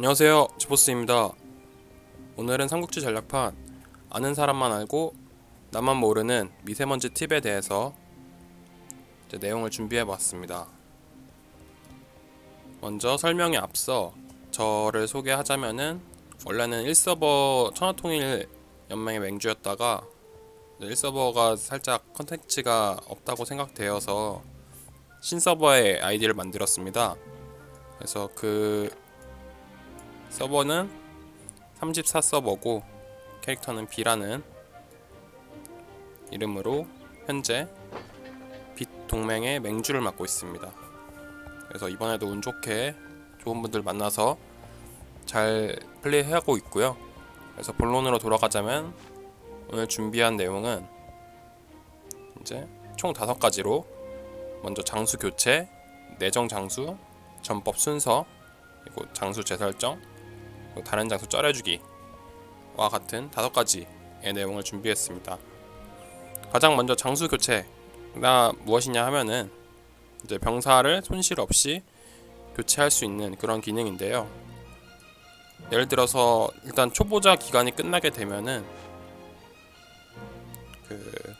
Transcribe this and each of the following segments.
안녕하세요. 지보스입니다. 오늘은 삼국지 전략판 아는 사람만 알고 나만 모르는 미세먼지 팁에 대해서 내용을 준비해 봤습니다. 먼저 설명에 앞서 저를 소개하자면은 원래는 1서버 천하통일 연맹의 맹주였다가 1서버가 살짝 컨텐츠가 없다고 생각되어서 신서버의 아이디를 만들었습니다. 그래서 그 서버는 34 서버고 캐릭터는 B라는 이름으로 현재 빛 동맹의 맹주를 맡고 있습니다. 그래서 이번에도 운 좋게 좋은 분들 만나서 잘 플레이하고 있고요. 그래서 본론으로 돌아가자면 오늘 준비한 내용은 이제 총 다섯 가지로 먼저 장수 교체, 내정 장수, 전법 순서, 그리고 장수 재설정, 다른 장수 쩔어주기와 같은 다섯 가지의 내용을 준비했습니다. 가장 먼저 장수 교체가 무엇이냐 하면은 이제 병사를 손실 없이 교체할 수 있는 그런 기능인데요. 예를 들어서 일단 초보자 기간이 끝나게 되면은 그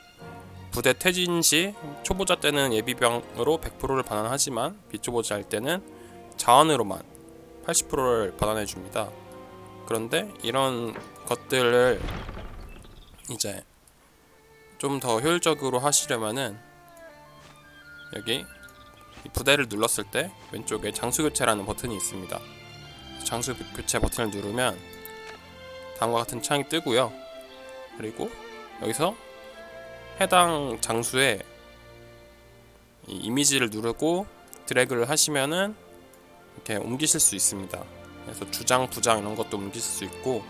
부대 퇴진 시 초보자 때는 예비병으로 100%를 반환하지만 비초보자 할 때는 자원으로만 80%를 반환해 줍니다. 그런데 이런 것들을 이제 좀 더 효율적으로 하시려면은 여기 이 부대를 눌렀을 때 왼쪽에 장수 교체라는 버튼이 있습니다. 장수 교체 버튼을 누르면 다음과 같은 창이 뜨고요. 그리고 여기서 해당 장수의 이 이미지를 누르고 드래그를 하시면은 이렇게 옮기실 수 있습니다. 그래서 주장, 부장 이런 것도 옮기실 수 있고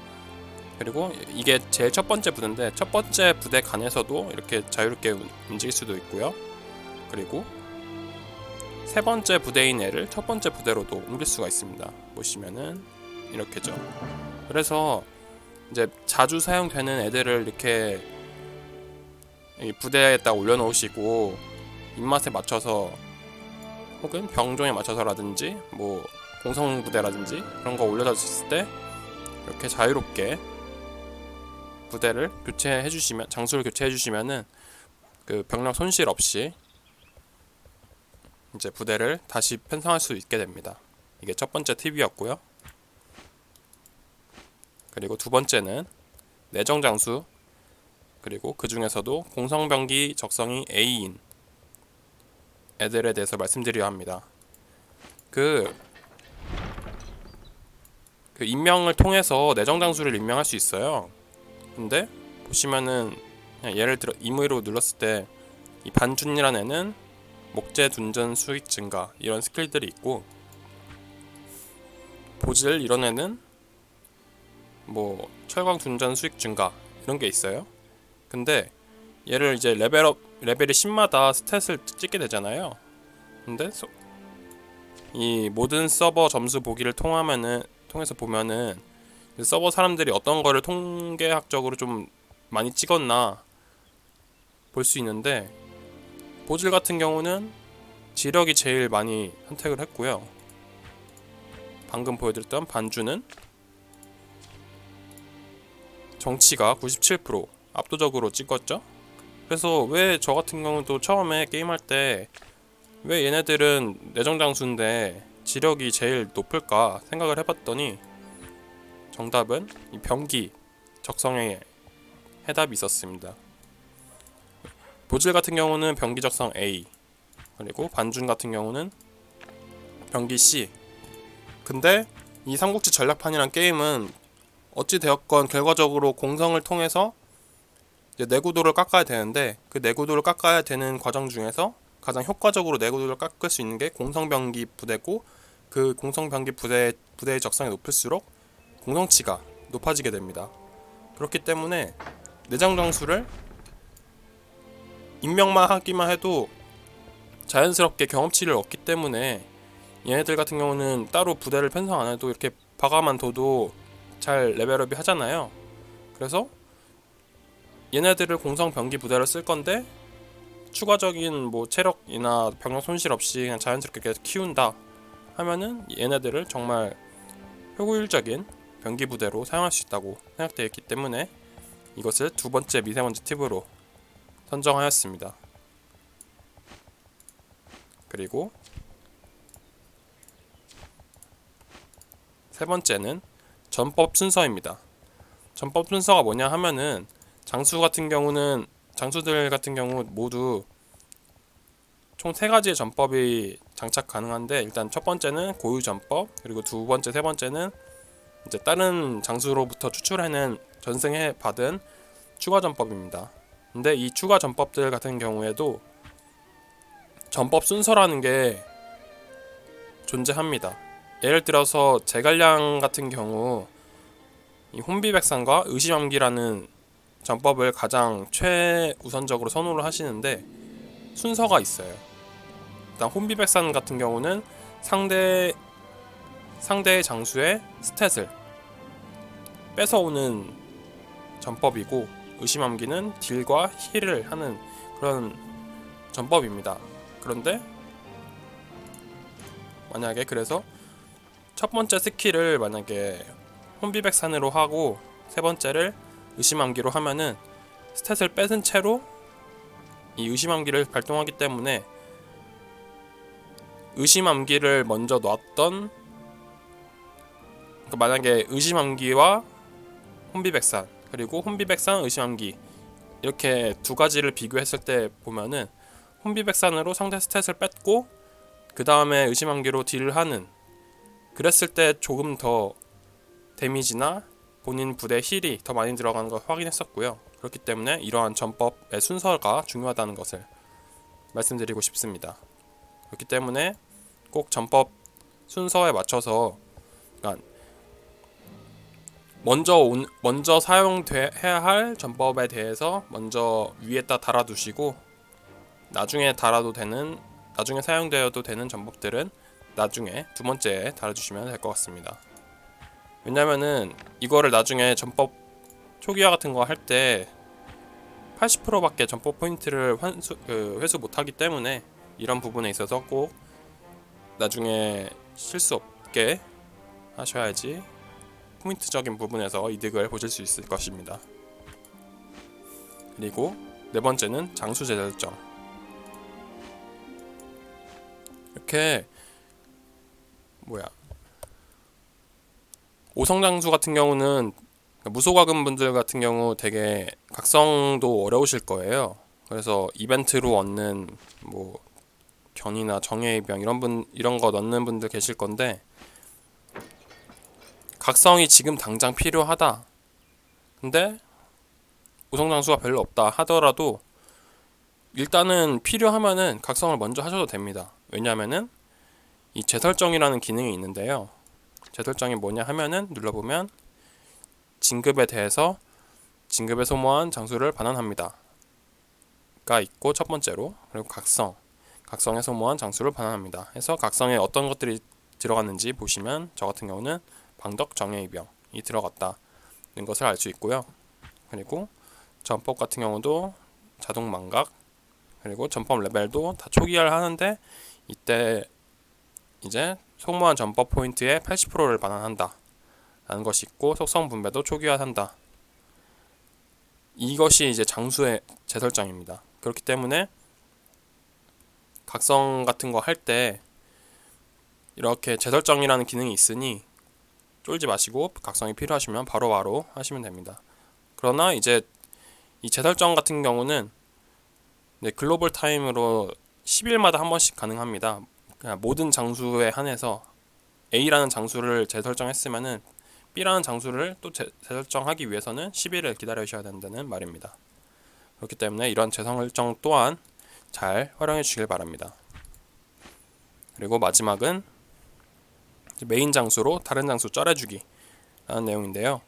그리고 이게 제일 첫 번째 부대인데 첫 번째 부대 간에서도 이렇게 자유롭게 움직일 수도 있고요. 그리고 세 번째 부대인 애를 첫 번째 부대로도 옮길 수가 있습니다. 보시면은 이렇게죠. 그래서 이제 자주 사용되는 애들을 이렇게 이 부대에다 올려놓으시고 입맛에 맞춰서 혹은 병종에 맞춰서라든지 뭐 공성부대라든지 그런 거 올려졌을 때 이렇게 자유롭게 부대를 교체해 주시면 장수를 교체해 주시면은 그 병력 손실 없이 이제 부대를 다시 편성할 수 있게 됩니다. 이게 첫 번째 팁이었고요. 그리고 두 번째는 내정 장수 그리고 그 중에서도 공성병기 적성이 A인 애들에 대해서 말씀드려야 합니다. 그, 그 임명을 통해서 내정 장수를 임명할 수 있어요. 근데 보시면은 예를 들어 임의로 눌렀을 때 이 반준이라는 애는 목재 둔전 수익 증가 이런 스킬들이 있고 보질 이런 애는 뭐 철광 둔전 수익 증가 이런 게 있어요. 근데 얘를 이제 레벨업 레벨이 10마다 스탯을 찍게 되잖아요. 근데 소, 이 모든 서버 점수 보기를 통하면은 통해서 보면은 서버 사람들이 어떤 거를 통계학적으로 좀 많이 찍었나 볼 수 있는데 보질 같은 경우는 지력이 제일 많이 선택을 했고요. 방금 보여드렸던 반주는 정치가 97% 압도적으로 찍었죠. 그래서 왜 저 같은 경우도 처음에 게임할 때 왜 얘네들은 내정 장수인데 지력이 제일 높을까 생각을 해봤더니 정답은 이 병기 적성에 해답이 있었습니다. 보질 같은 경우는 병기 적성 A 그리고 반준 같은 경우는 병기 C 근데 이 삼국지 전략판이란 게임은 어찌 되었건 결과적으로 공성을 통해서 내구도를 깎아야 되는데 그 내구도를 깎아야 되는 과정 중에서 가장 효과적으로 내구도를 깎을 수 있는 게 공성병기 부대고 그 공성병기 부대 부대의 적성이 높을수록 공성치가 높아지게 됩니다. 그렇기 때문에 내장 장수를 임명만 하기만 해도 자연스럽게 경험치를 얻기 때문에 얘네들 같은 경우는 따로 부대를 편성 안 해도 이렇게 박아만 둬도 잘 레벨업이 하잖아요. 그래서 얘네들을 공성 병기 부대로 쓸 건데 추가적인 뭐 체력이나 병력 손실 없이 그냥 자연스럽게 계속 키운다 하면은 얘네들을 정말 효율적인 변기 부대로 사용할 수 있다고 생각되어 있기 때문에 이것을 두 번째 미세먼지 팁으로 선정하였습니다. 그리고 세 번째는 전법 순서입니다. 전법 순서가 뭐냐 하면은 장수 같은 경우는 장수들 같은 경우 모두 총 세 가지의 전법이 장착 가능한데 일단 첫 번째는 고유 전법 그리고 두 번째 세 번째는 이제 다른 장수로부터 추출해낸 전승해 받은 추가 전법입니다. 근데 이 추가 전법들 같은 경우에도 전법 순서라는 게 존재합니다. 예를 들어서 제갈량 같은 경우 이 혼비백산과 의심암기라는 전법을 가장 최우선적으로 선호를 하시는데 순서가 있어요. 일단 혼비백산 같은 경우는 상대 상대의 장수의 스탯을 뺏어오는 전법이고 의심암기는 딜과 힐을 하는 그런 전법입니다. 그런데 만약에 그래서 첫 번째 스킬을 만약에 혼비백산으로 하고 세 번째를 의심암기로 하면은 스탯을 뺏은 채로 이 의심암기를 발동하기 때문에 의심 암기를 먼저 놨던 그러니까 만약에 의심 암기와 혼비백산 그리고 혼비백산 의심 암기 이렇게 두 가지를 비교했을 때 보면은 혼비백산으로 상대 스탯을 뺐고 그 다음에 의심 암기로 딜을 하는 그랬을 때 조금 더 데미지나 본인 부대 힐이 더 많이 들어가는 걸 확인했었고요. 그렇기 때문에 이러한 전법의 순서가 중요하다는 것을 말씀드리고 싶습니다. 그렇기 때문에 꼭 전법 순서에 맞춰서 그러니까 먼저 온, 먼저 사용해야 할 전법에 대해서 먼저 위에다 달아두시고 나중에 달아도 되는 나중에 사용되어도 되는 전법들은 나중에 두 번째에 달아주시면 될 것 같습니다. 왜냐면은 이거를 나중에 전법 초기화 같은 거 할 때 80%밖에 전법 포인트를 환수, 그, 회수 못하기 때문에 이런 부분에 있어서 꼭 나중에 실수 없게 하셔야지 포인트적인 부분에서 이득을 보실 수 있을 것입니다. 그리고 네 번째는 장수 재설정. 이렇게 뭐야 오성 장수 같은 경우는 무소가금 분들 같은 경우 되게 각성도 어려우실 거예요. 그래서 이벤트로 얻는 뭐 견이나 정예의병 이런 분 이런 거 넣는 분들 계실 건데 각성이 지금 당장 필요하다. 근데 우성 장수가 별로 없다 하더라도 일단은 필요하면은 각성을 먼저 하셔도 됩니다. 왜냐하면은 이 재설정이라는 기능이 있는데요. 재설정이 뭐냐 하면은 눌러보면 진급에 대해서 진급에 소모한 장수를 반환합니다. 가 있고 첫 번째로 그리고 각성 각성에 소모한 장수를 반환합니다. 해서 각성에 어떤 것들이 들어갔는지 보시면 저 같은 경우는 방덕 정예이병이 들어갔다는 것을 알 수 있고요. 그리고 전법 같은 경우도 자동 망각 그리고 전법 레벨도 다 초기화를 하는데 이때 이제 소모한 전법 포인트의 80%를 반환한다. 라는 것이 있고 속성 분배도 초기화한다. 이것이 이제 장수의 재설정입니다. 그렇기 때문에 각성 같은 거 할 때 이렇게 재설정이라는 기능이 있으니 쫄지 마시고 각성이 필요하시면 바로 바로 하시면 됩니다. 그러나 이제 이 재설정 같은 경우는 네, 글로벌 타임으로 10일마다 한 번씩 가능합니다. 그냥 모든 장수에 한해서 A라는 장수를 재설정했으면은 B라는 장수를 또 재, 재설정하기 위해서는 10일을 기다리셔야 된다는 말입니다. 그렇기 때문에 이런 재설정 또한 잘 활용해 주시길 바랍니다. 그리고 마지막은 메인 장수로 다른 장수 쩔어주기 라는 내용인데요.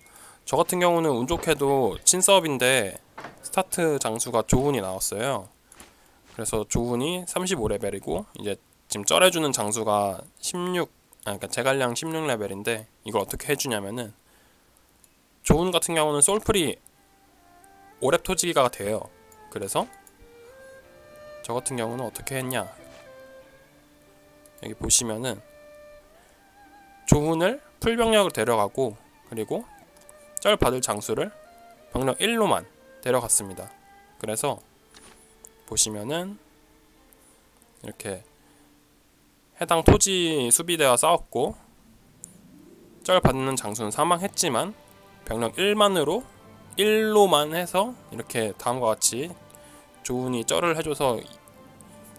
저 같은 경우는 운 좋게도 친서업인데 스타트 장수가 조훈이 나왔어요. 그래서 조훈이 35레벨이고 이제 지금 쩔어주는 장수가 16 아, 그러니까 제갈량 16레벨인데 이걸 어떻게 해주냐면은 조훈 같은 경우는 솔프리 오랩 토지기가 돼요. 그래서 저 같은 경우는 어떻게 했냐 여기 보시면은 조훈을 풀병력을 데려가고 그리고 쩔 받을 장수를 병력 1로만 데려갔습니다. 그래서 보시면은 이렇게 해당 토지 수비대와 싸웠고 쩔 받는 장수는 사망했지만 병력 1만으로 1로만 해서 이렇게 다음과 같이 조훈이 쩔을 해줘서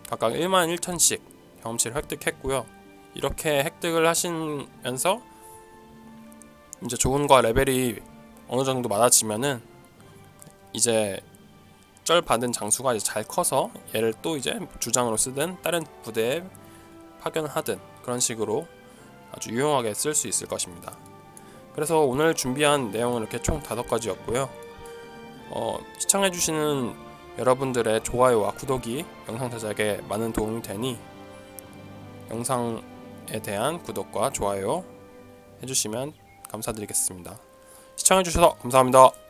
각각 1만 1천씩 경험치를 획득했고요. 이렇게 획득을 하시면서 이제 조훈과 레벨이 어느 정도 맞아지면은 이제 쩔 받은 장수가 이제 잘 커서 얘를 또 이제 주장으로 쓰든 다른 부대에 파견하든 그런 식으로 아주 유용하게 쓸 수 있을 것입니다. 그래서 오늘 준비한 내용은 이렇게 총 다섯 가지였고요. 어, 시청해주시는 여러분들의 좋아요와 구독이 영상 제작에 많은 도움이 되니 영상에 대한 구독과 좋아요 해주시면 감사드리겠습니다. 시청해주셔서 감사합니다.